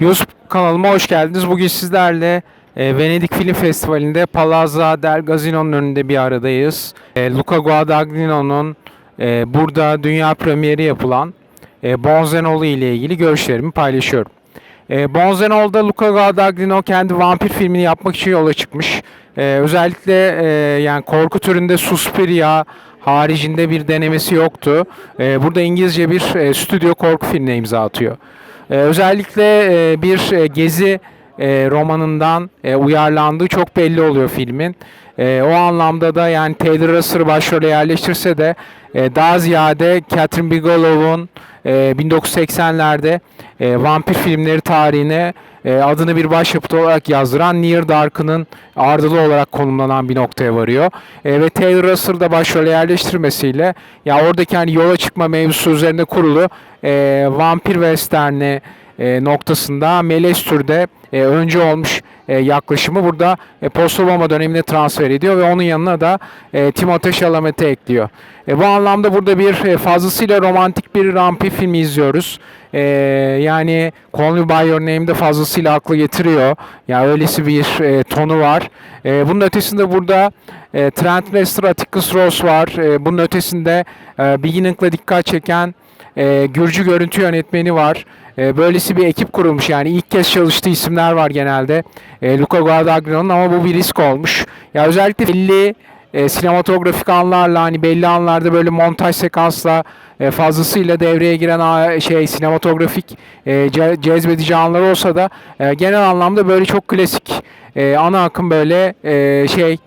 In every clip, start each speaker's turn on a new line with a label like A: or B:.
A: YouTube kanalıma hoş geldiniz. Bugün sizlerle e, Venedik Film Festivali'nde Palazza del Gazino'nun önünde bir aradayız. E, Luca Guadagnino'nun e, burada dünya premieri yapılan e, Bonzenoli ile ilgili görüşlerimi paylaşıyorum. E, Bonzenol'da Luca Guadagnino kendi vampir filmini yapmak için yola çıkmış. E, özellikle e, yani korku türünde Suspiria haricinde bir denemesi yoktu. E, burada İngilizce bir e, stüdyo korku filmine imza atıyor. Ee, özellikle e, bir e, gezi e, romanından e, uyarlandığı çok belli oluyor filmin. E, o anlamda da yani Taylor Russell'ı başrole yerleştirse de e, daha ziyade Catherine Bigelow'un e, 1980'lerde e, vampir filmleri tarihine e, adını bir başyapıt olarak yazdıran Near Dark'ının ardılı olarak konumlanan bir noktaya varıyor. E, ve Taylor Russell da başrole yerleştirmesiyle ya oradaki hani yola çıkma mevzusu üzerine kurulu e, vampir westerni noktasında Melestür'de e, önce olmuş e, yaklaşımı burada e, post-Obama dönemine transfer ediyor ve onun yanına da e, Timothée Chalamet'i ekliyor. E, bu anlamda burada bir e, fazlasıyla romantik bir vampir filmi izliyoruz. E, yani Call Me By Your Name'de fazlasıyla aklı getiriyor. Yani öylesi bir e, tonu var. E, bunun ötesinde burada e, Trent Reznor, Atticus Ross var. E, bunun ötesinde e, Beginning'la dikkat çeken e, Gürcü görüntü yönetmeni var. E, böylesi bir ekip kurulmuş yani ilk kez çalıştığı isimler var genelde. E, Luca Guadagnino'nun ama bu bir risk olmuş. Ya özellikle belli e, sinematografik anlarla hani belli anlarda böyle montaj sekansla e, fazlasıyla devreye giren şey sinematografik e, ce- cezbedici anlar olsa da e, genel anlamda böyle çok klasik e, ana akım böyle e, şey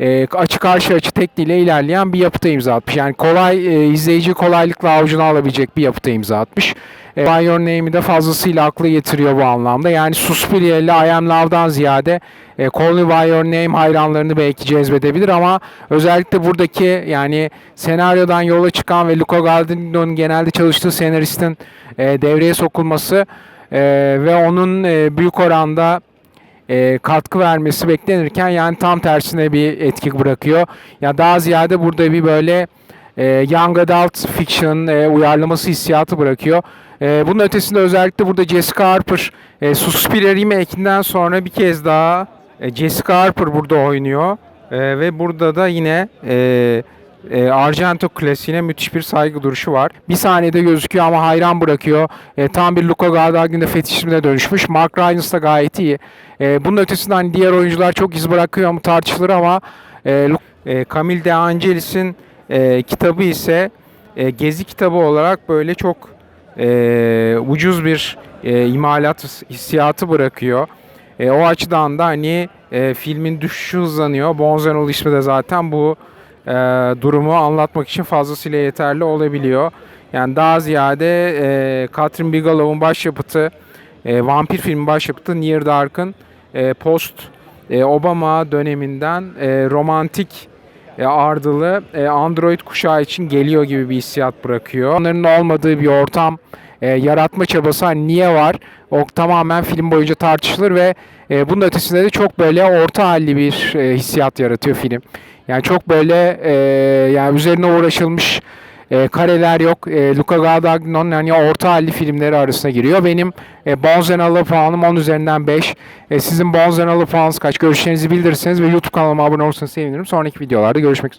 A: e, açı karşı açı tekniğiyle ilerleyen bir yapıta imza atmış. Yani kolay e, izleyici kolaylıkla avucuna alabilecek bir yapıta imza atmış. E, By Your Name'i de fazlasıyla aklı getiriyor bu anlamda. Yani Suspiria ile I Am Love'dan ziyade e, Call Me By Your Name hayranlarını belki cezbedebilir ama özellikle buradaki yani senaryodan yola çıkan ve Luca Guadagnino'nun genelde çalıştığı senaristin e, devreye sokulması e, ve onun e, büyük oranda e, katkı vermesi beklenirken yani tam tersine bir etki bırakıyor. Ya daha ziyade burada bir böyle e, young adult fiction e, uyarlaması hissiyatı bırakıyor. E, bunun ötesinde özellikle burada Jessica Harper e, Suspiria remake'inden sonra bir kez daha e, Jessica Harper burada oynuyor. E, ve burada da yine e, e, Argento klasiğine müthiş bir saygı duruşu var. Bir saniyede gözüküyor ama hayran bırakıyor. E, tam bir Luca Guadagnino fetişimine dönüşmüş. Mark Rylance da gayet iyi. E, bunun ötesinde hani diğer oyuncular çok iz bırakıyor mu tartışılır ama e, e, Camille De Angelis'in e, kitabı ise e, gezi kitabı olarak böyle çok e, ucuz bir e, imalat hissiyatı bırakıyor. E, o açıdan da hani e, filmin düşüşü hızlanıyor. Bonzenol ismi de zaten bu e, durumu anlatmak için fazlasıyla yeterli olabiliyor. Yani daha ziyade e, Catherine Bigelow'un başyapıtı, e, vampir filmi başyapıtı Near Dark'ın e, post e, Obama döneminden e, romantik e, ardılı e, Android kuşağı için geliyor gibi bir hissiyat bırakıyor. Onların olmadığı bir ortam e, yaratma çabası hani niye var? O tamamen film boyunca tartışılır ve e, bunun ötesinde de çok böyle orta halli bir e, hissiyat yaratıyor film. Yani çok böyle e, yani üzerine uğraşılmış e, kareler yok. E, Luca Guadagnino'nun yani orta halli filmleri arasına giriyor. Benim e, Bonzenala puanım 10 üzerinden 5. E, sizin Bonzenala puanınız kaç? Görüşlerinizi bildirirseniz ve YouTube kanalıma abone olursanız sevinirim. Sonraki videolarda görüşmek üzere.